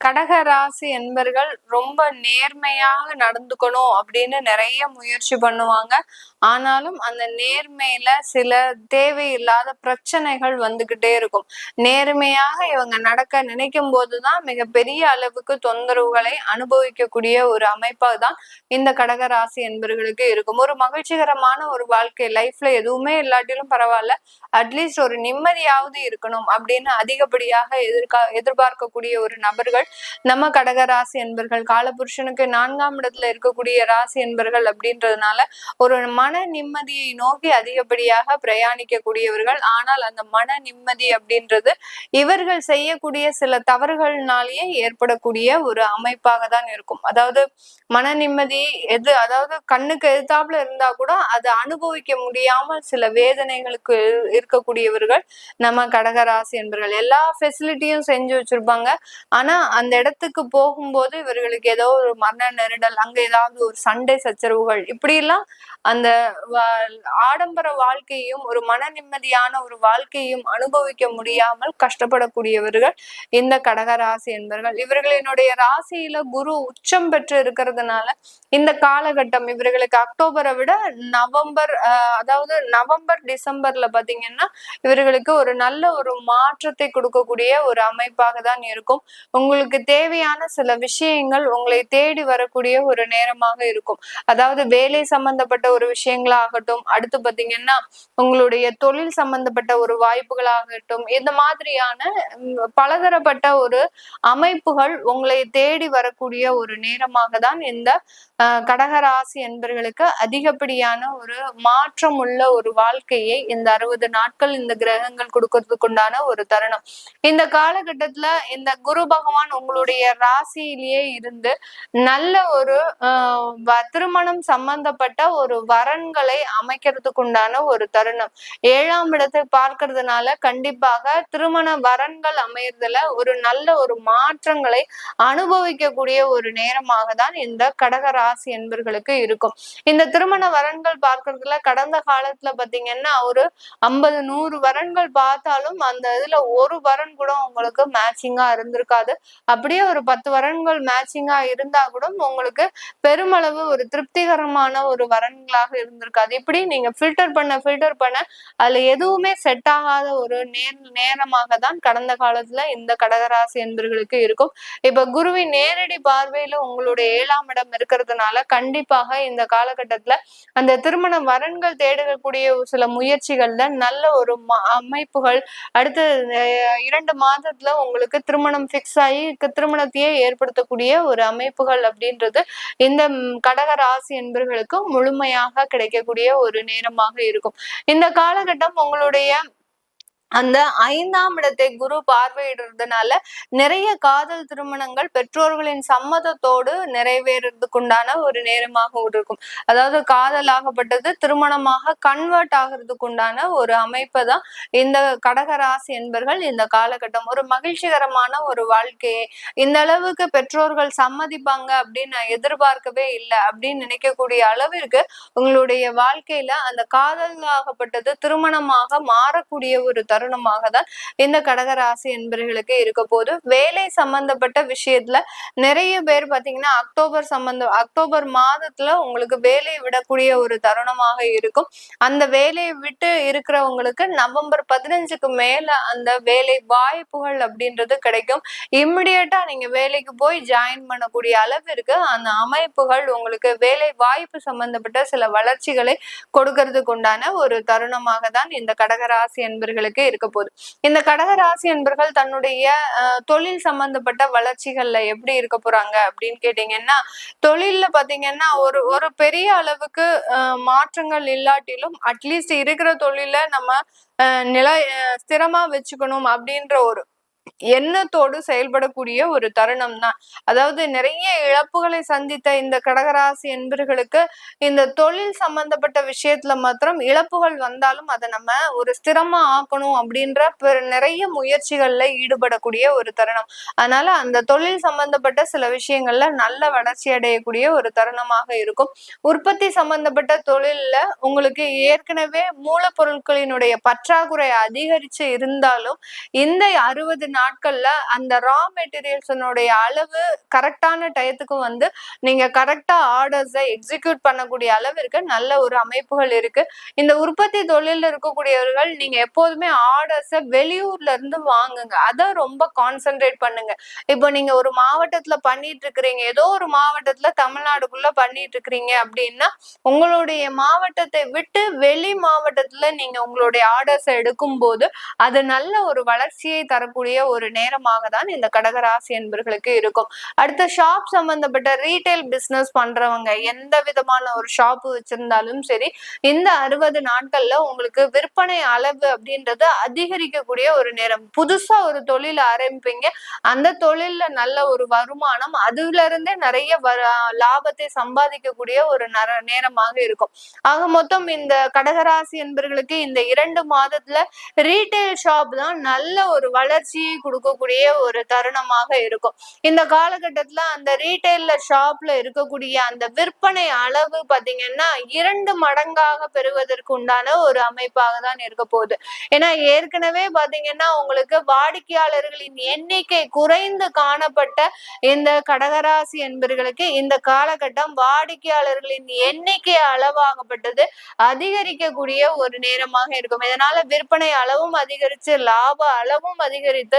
கடக ராசி என்பர்கள் ரொம்ப நேர்மையாக நடந்துக்கணும் அப்படின்னு நிறைய முயற்சி பண்ணுவாங்க. ஆனாலும் அந்த நேர்மையில சில தேவையில்லாத பிரச்சனைகள் வந்துகிட்டே இருக்கும். நேர்மையாக இவங்க நடக்க நினைக்கும் போதுதான் மிகப்பெரிய அளவுக்கு தொந்தரவுகளை அனுபவிக்கக்கூடிய ஒரு அமைப்பாக தான் இந்த கடக ராசி என்பர்களுக்கு இருக்கும். ஒரு மகிழ்ச்சிகரமான ஒரு வாழ்க்கை லைஃப்ல எதுவுமே இல்லாட்டிலும் பரவாயில்ல. அட்லீஸ்ட் ஒரு நிம்மதியாவது இருக்கணும் அப்படின்னு அதிகப்படியாக எதிர்கா எதிர்பார்க்கக்கூடிய ஒரு நபர்கள் நம்ம கடக ராசி என்பர்கள் காலபுருஷனுக்கு நான்காம் இடத்துல இருக்கக்கூடிய ராசி என்பர்கள் அப்படின்றதுனால ஒரு மன நிம்மதியை நோக்கி அதிகப்படியாக பிரயாணிக்கக்கூடியவர்கள். ஆனால் அந்த மன நிம்மதி அப்படின்றது இவர்கள் செய்யக்கூடிய சில தவறுகள்னாலேயே ஏற்படக்கூடிய ஒரு அமைப்பாக தான் இருக்கும். அதாவது மன நிம்மதி எது அதாவது கண்ணுக்கு எதிர்த்தாப்புல இருந்தா கூட அதை அனுபவிக்க முடியாமல் சில வேதனைகளுக்கு இருக்கக்கூடியவர்கள் நம்ம கடகராசி என்பர்கள். எல்லா ஃபெசிலிட்டியும் செஞ்சு வச்சிருப்பாங்க. ஆனா அந்த இடத்துக்கு போகும்போது இவர்களுக்கு ஏதோ ஒரு மரண நெருடல் அங்க ஏதாவது ஒரு சண்டை சச்சரவுகள் இப்படி எல்லாம் அந்த ஆடம்பர வாழ்க்கையும் ஒரு மன நிம்மதியான ஒரு வாழ்க்கையும் அனுபவிக்க முடியாமல் கஷ்டப்படக்கூடியவர்கள் இந்த கடக ராசி என்பர்கள். இவர்களினுடைய ராசியில குரு உச்சம் பெற்று இருக்கிறதுனால இந்த காலகட்டம் இவர்களுக்கு அக்டோபரை விட நவம்பர் அதாவது நவம்பர் டிசம்பர்ல பாத்தீங்கன்னா இவர்களுக்கு ஒரு நல்ல ஒரு மாற்றத்தை கொடுக்கக்கூடிய ஒரு அமைப்பாக தான் இருக்கும். உங்களுக்கு உங்களுக்கு தேவையான சில விஷயங்கள் உங்களை தேடி வரக்கூடிய ஒரு நேரமாக இருக்கும். அதாவது வேலை சம்பந்தப்பட்ட ஒரு விஷயங்களாகட்டும் அடுத்து பாத்தீங்கன்னா உங்களுடைய தொழில் சம்பந்தப்பட்ட ஒரு வாய்ப்புகளாகட்டும் இந்த மாதிரியான பலதரப்பட்ட ஒரு அமைப்புகள் உங்களை தேடி வரக்கூடிய ஒரு நேரமாக தான் இந்த கடகராசி என்பர்களுக்கு அதிகப்படியான ஒரு மாற்றம் உள்ள ஒரு வாழ்க்கையை இந்த அறுபது நாட்கள் இந்த கிரகங்கள் கொடுக்கறதுக்குண்டான ஒரு தருணம். இந்த காலகட்டத்துல இந்த குரு பகவான் உங்களுடைய ராசியிலேயே இருந்து நல்ல ஒரு திருமணம் சம்பந்தப்பட்ட ஒரு வரன்களை அமைக்கிறதுக்கு உண்டான ஒரு தருணம். ஏழாம் இடத்தை பார்க்கறதுனால கண்டிப்பாக திருமண வரன்கள் அமையறதுல ஒரு நல்ல ஒரு மாற்றங்களை அனுபவிக்கக்கூடிய ஒரு நேரமாக தான் இந்த கடக ராசி என்பர்களுக்கு இருக்கும். இந்த திருமண வரன்கள் பார்க்கறதுல கடந்த காலத்துல பாத்தீங்கன்னா ஒரு ஐம்பது நூறு வரன்கள் பார்த்தாலும் அந்த இதுல ஒரு வரன் கூட உங்களுக்கு மேட்சிங்கா இருந்திருக்காது. அப்படியே ஒரு பத்து வரன்கள் மேட்சிங்கா இருந்தா கூட உங்களுக்கு பெருமளவு ஒரு திருப்திகரமான ஒரு வரன்களாக இருந்திருக்காது இப்படி நீங்க ஃபில்டர் பண்ண ஃபில்டர் பண்ண அதுல எதுவுமே செட் ஆகாத ஒரு நேர் நேரமாக தான் கடந்த காலத்துல இந்த கடகராசி என்பர்களுக்கு இருக்கும். இப்ப குருவின் நேரடி பார்வையில உங்களுடைய ஏழாம் இடம் இருக்கிறதுனால கண்டிப்பாக இந்த காலகட்டத்துல அந்த திருமண வரன்கள் தேடக்கூடிய சில முயற்சிகள்ல நல்ல ஒரு அமைப்புகள் அடுத்த இரண்டு மாதத்துல உங்களுக்கு திருமணம் பிக்ஸ் ஆகி திருமணத்தையே ஏற்படுத்தக்கூடிய ஒரு அமைப்புகள் அப்படின்றது இந்த கடக ராசி என்பர்களுக்கு முழுமையாக கிடைக்கக்கூடிய ஒரு நேரமாக இருக்கும். இந்த காலகட்டம் உங்களுடைய அந்த ஐந்தாம் இடத்தை குரு பார்வையிடுறதுனால நிறைய காதல் திருமணங்கள் பெற்றோர்களின் சம்மதத்தோடு நிறைவேறதுக்குண்டான ஒரு நேரமாக இருக்கும். அதாவது காதலாகப்பட்டது திருமணமாக கன்வெர்ட் ஆகிறதுக்குண்டான ஒரு அமைப்பை தான் இந்த கடகராசி என்பர்கள் இந்த காலகட்டம். ஒரு மகிழ்ச்சிகரமான ஒரு வாழ்க்கையை இந்த அளவுக்கு பெற்றோர்கள் சம்மதிப்பாங்க அப்படின்னு நான் எதிர்பார்க்கவே இல்லை அப்படின்னு நினைக்கக்கூடிய அளவிற்கு உங்களுடைய வாழ்க்கையில அந்த காதலாகப்பட்டது திருமணமாக மாறக்கூடிய ஒரு தருணமாக தான் இந்த கடகராசி என்பர்களுக்கு இருக்க போது வேலை சம்பந்தப்பட்ட விஷயத்துல நிறைய பேர் பாத்தீங்கன்னா அக்டோபர் சம்பந்த அக்டோபர் மாதத்துல உங்களுக்கு வேலையை விடக்கூடிய ஒரு தருணமாக இருக்கும். அந்த வேலையை விட்டு இருக்கிறவங்களுக்கு நவம்பர் பதினஞ்சுக்கு மேல அந்த வேலை வாய்ப்புகள் அப்படின்றது கிடைக்கும். இம்மிடியட்டா நீங்க வேலைக்கு போய் ஜாயின் பண்ணக்கூடிய அளவிற்கு அந்த அமைப்புகள் உங்களுக்கு வேலை வாய்ப்பு சம்பந்தப்பட்ட சில வளர்ச்சிகளை கொடுக்கறதுக்கு உண்டான ஒரு தருணமாக தான் இந்த கடகராசி என்பர்களுக்கு இருக்க போகுது. இந்த கடகராசி என்பர்கள் தன்னுடைய தொழில் சம்பந்தப்பட்ட வளர்ச்சிகள்ல எப்படி இருக்க போறாங்க அப்படின்னு கேட்டீங்கன்னா தொழில்ல பாத்தீங்கன்னா ஒரு ஒரு பெரிய அளவுக்கு மாற்றங்கள் இல்லாட்டிலும் அட்லீஸ்ட் இருக்கிற தொழில நம்ம நில ஸ்திரமா வச்சுக்கணும் அப்படின்ற ஒரு எண்ணத்தோடு செயல்படக்கூடிய ஒரு தருணம் தான் அதாவது நிறைய இழப்புகளை சந்தித்த இந்த கடகராசி என்பர்களுக்கு இந்த தொழில் சம்பந்தப்பட்ட விஷயத்துல மாத்திரம் இழப்புகள் வந்தாலும் அதை நம்ம ஒரு ஸ்திரமா ஆக்கணும் அப்படின்ற நிறைய முயற்சிகள்ல ஈடுபடக்கூடிய ஒரு தருணம். அதனால அந்த தொழில் சம்பந்தப்பட்ட சில விஷயங்கள்ல நல்ல வளர்ச்சி அடையக்கூடிய ஒரு தருணமாக இருக்கும். உற்பத்தி சம்பந்தப்பட்ட தொழில்ல உங்களுக்கு ஏற்கனவே மூலப்பொருட்களினுடைய பற்றாக்குறை அதிகரிச்சு இருந்தாலும் இந்த அறுபது நாள் நாட்கள்ல அந்த ரா மெட்டீரியல்ஸனுடைய அளவு கரெக்டான டயத்துக்கு வந்து நீங்க கரெக்டா ஆர்டர்ஸை எக்ஸிக்யூட் பண்ணக்கூடிய அளவிற்கு நல்ல ஒரு அமைப்புகள் இருக்கு. இந்த உற்பத்தி தொழில இருக்கக்கூடியவர்கள் நீங்க எப்போதுமே ஆர்டர்ஸை வெளியூர்ல இருந்து வாங்குங்க. அதை ரொம்ப கான்சென்ட்ரேட் பண்ணுங்க. இப்போ நீங்க ஒரு மாவட்டத்துல பண்ணிட்டு இருக்கிறீங்க. ஏதோ ஒரு மாவட்டத்துல தமிழ்நாடுக்குள்ள பண்ணிட்டு இருக்கிறீங்க அப்படின்னா உங்களுடைய மாவட்டத்தை விட்டு வெளி மாவட்டத்துல நீங்க உங்களுடைய ஆர்டர்ஸை எடுக்கும் போது அது நல்ல ஒரு வளர்ச்சியை தரக்கூடிய ஒரு நேரமாக தான் இந்த கடகராசி என்பர்களுக்கு இருக்கும். அடுத்த ஷாப் சம்பந்தப்பட்ட ரீட்டைல் பிசினஸ் பண்றவங்க எந்த விதமான ஒரு ஷாப் வச்சிருந்தாலும் சரி இந்த அறுபது நாட்கள்ல உங்களுக்கு விற்பனை அளவு அப்படின்றது அதிகரிக்கக்கூடிய ஒரு நேரம். புதுசா ஒரு தொழில் ஆரம்பிப்பீங்க. அந்த தொழில்ல நல்ல ஒரு வருமானம் அதுல இருந்தே நிறைய லாபத்தை சம்பாதிக்கக்கூடிய ஒரு நேரமாக இருக்கும். ஆக மொத்தம் இந்த கடகராசி என்பர்களுக்கு இந்த இரண்டு மாதத்துல ரீட்டைல் ஷாப் தான் நல்ல ஒரு வளர்ச்சியை கொடுக்கக்கூடிய ஒரு தருணமாக இருக்கும். இந்த காலகட்டத்துல அந்த ரீட்டைல்ல ஷாப்ல இருக்கக்கூடிய அந்த விற்பனை அளவு பாத்தீங்கன்னா இரண்டு மடங்காக பெறுவதற்கு உண்டான ஒரு அமைப்பாக தான் இருக்க போகுது. ஏன்னா ஏற்கனவே பாத்தீங்கன்னா உங்களுக்கு வாடிக்கையாளர்களின் எண்ணிக்கை குறைந்து காணப்பட்ட இந்த கடகராசி என்பர்களுக்கு இந்த காலகட்டம் வாடிக்கையாளர்களின் எண்ணிக்கை அளவாகப்பட்டது அதிகரிக்கக்கூடிய ஒரு நேரமாக இருக்கும். இதனால விற்பனை அளவும் அதிகரிச்சு லாப அளவும் அதிகரித்து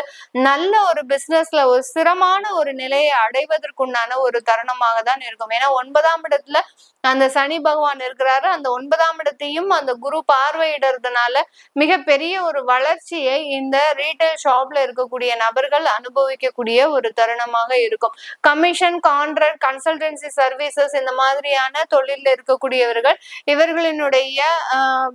நல்ல ஒரு பிசினஸ்ல ஒரு சிரமான ஒரு நிலையை அடைவதற்குண்டான ஒரு தருணமாக தான் இருக்கும். ஏன்னா ஒன்பதாம் இடத்துல அந்த சனி பகவான் இருக்கிறாரு. அந்த ஒன்பதாம் இடத்தையும் அந்த குரு பார்வையிடுறதுனால மிகப்பெரிய ஒரு வளர்ச்சியை இந்த ரீட்டைல் ஷாப்ல இருக்கக்கூடிய நபர்கள் அனுபவிக்கக்கூடிய ஒரு தருணமாக இருக்கும். கமிஷன் கான்ட்ராக்ட் கன்சல்டன்சி சர்வீசஸ் இந்த மாதிரியான தொழில இருக்கக்கூடியவர்கள் இவர்களினுடைய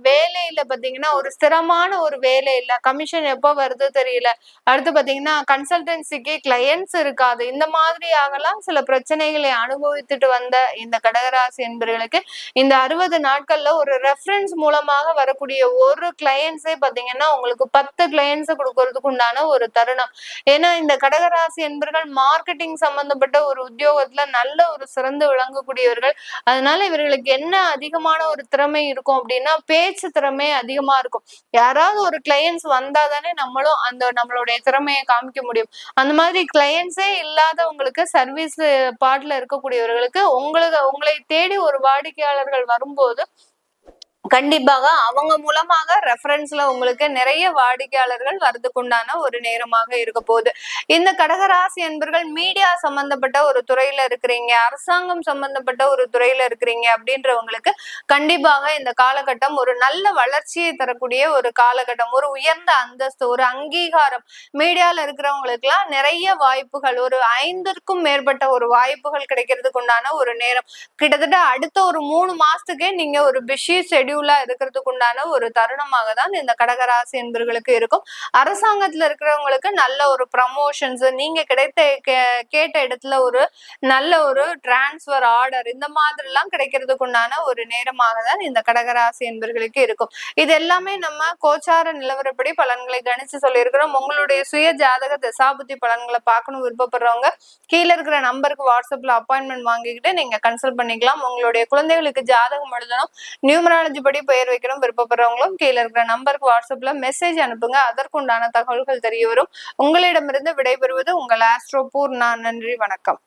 வேலையில பாத்தீங்கன்னா ஒரு ஸ்திரமான ஒரு வேலை இல்ல. கமிஷன் எப்போ வருது தெரியல. அடுத்து பாத்தீங்கன்னா கன்சல்டன்சிக்கு கிளையன்ஸ் இருக்காது. இந்த மாதிரியாகலாம் சில பிரச்சனைகளை அனுபவித்துட்டு வந்த இந்த கடகராசி என்பவர்களுக்கு இந்த அறுபது நாட்கள்ல ஒரு ரெஃபரன்ஸ் மூலமாக வரக்கூடிய ஒரு கிளையன்ஸே பாத்தீங்கன்னா உங்களுக்கு பத்து கிளையன்ஸ் கொடுக்கறதுக்கு உண்டான ஒரு தருணம். ஏன்னா இந்த கடகராசி என்பவர்கள் மார்க்கெட்டிங் சம்பந்தப்பட்ட ஒரு உத்தியோகத்துல நல்ல ஒரு சிறந்து விளங்கக்கூடியவர்கள். அதனால இவர்களுக்கு என்ன அதிகமான ஒரு திறமை இருக்கும் அப்படின்னா பேச்சு திறமை அதிகமா இருக்கும். யாராவது ஒரு கிளையன்ஸ் வந்தா தானே நம்மளும் அந்த நம்மளுடைய திறமையை காமிக்க முடியும். அந்த மாதிரி கிளையன்ஸே இல்லாதவங்களுக்கு சர்வீஸ் பார்ட்ல இருக்கக்கூடியவர்களுக்கு உங்களுக்கு உங்களை தேடி ஒரு வாடிக்கையாளர்கள் வரும்போது கண்டிப்பாக அவங்க மூலமாக ரெஃபரன்ஸ்ல உங்களுக்கு நிறைய வாடிக்கையாளர்கள் வரதுக்குண்டான ஒரு நேரமாக இருக்க போகுது. இந்த கடகராசி என்பர்கள் மீடியா சம்பந்தப்பட்ட ஒரு துறையில இருக்கிறீங்க அரசாங்கம் சம்பந்தப்பட்ட ஒரு துறையில இருக்கிறீங்க அப்படின்றவங்களுக்கு கண்டிப்பாக இந்த காலகட்டம் ஒரு நல்ல வளர்ச்சியை தரக்கூடிய ஒரு காலகட்டம் ஒரு உயர்ந்த அந்தஸ்து ஒரு அங்கீகாரம். மீடியால இருக்கிறவங்களுக்கு எல்லாம் நிறைய வாய்ப்புகள் ஒரு ஐந்திற்கும் மேற்பட்ட ஒரு வாய்ப்புகள் கிடைக்கிறதுக்கு உண்டான ஒரு நேரம். கிட்டத்தட்ட அடுத்த ஒரு மூணு மாசத்துக்கே நீங்க ஒரு பிஷி ஷெடியூல் முடிவுலா இருக்கிறதுக்கு உண்டான ஒரு தருணமாக தான் இந்த கடகராசி என்பர்களுக்கு இருக்கும். அரசாங்கத்துல இருக்கிறவங்களுக்கு நல்ல ஒரு ப்ரமோஷன்ஸ் நீங்க கிடைத்த கேட்ட இடத்துல ஒரு நல்ல ஒரு டிரான்ஸ்பர் ஆர்டர் இந்த மாதிரி எல்லாம் கிடைக்கிறதுக்கு உண்டான ஒரு நேரமாக தான் இந்த கடகராசி என்பர்களுக்கு இருக்கும். இது எல்லாமே நம்ம கோச்சார நிலவரப்படி பலன்களை கணிச்சு சொல்லியிருக்கிறோம். உங்களுடைய சுய ஜாதக தசாபுத்தி பலன்களை பார்க்கணும் விருப்பப்படுறவங்க கீழே இருக்கிற நம்பருக்கு வாட்ஸ்அப்ல அப்பாயின்மெண்ட் வாங்கிக்கிட்டு நீங்க கன்சல்ட் பண்ணிக்கலாம். உங்களுடைய குழந்தைகளுக்கு ஜாதகம் எழுதணும். நியூமராலஜி படி பெயர் வைக்கணும் விருப்பப்படுறவங்களும் கீழே இருக்கிற நம்பருக்கு வாட்ஸ்அப்ல மெசேஜ் அனுப்புங்க. அதற்குண்டான தகவல்கள் தெரிய வரும். உங்களிடமிருந்து விடைபெறுவது உங்கள் ஆஸ்ட்ரோபூர் நான் நன்றி வணக்கம்.